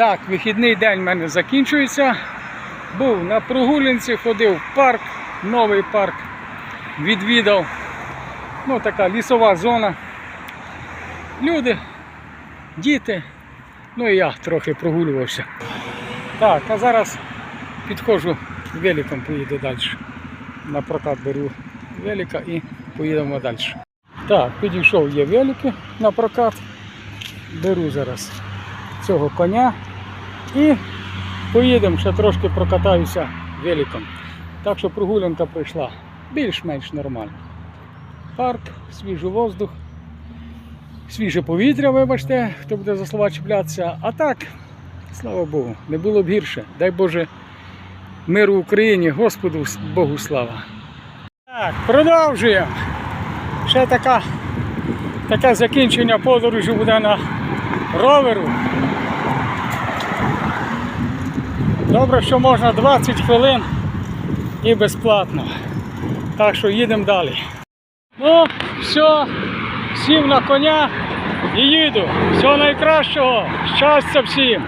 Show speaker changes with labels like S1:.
S1: Так, вихідний день в мене закінчується. Був на прогулянці, ходив в парк, новий парк, відвідав. Ну, така лісова зона. Люди, діти. Ну і я трохи прогулювався. Так, а зараз підходжу великом поїду далі. На прокат беру велика і поїдемо далі. Так, підійшов є велики на прокат. Беру зараз цього коня і поїдемо, ще трошки прокатаюся великом. Так що прогулянка пройшла більш-менш нормально. Парк, свіжий воздух, свіже повітря, вибачте, хто буде за слова чіплятися. А так, слава Богу, не було б гірше. Дай Боже миру Україні, Господу Богу слава. Так, продовжуємо. Ще така, таке закінчення подорожі буде на роверу. Добре, що можна 20 хвилин і безплатно. Так що їдемо далі. Ну, все, сів на коня і їду. Всього найкращого. Щастя всім!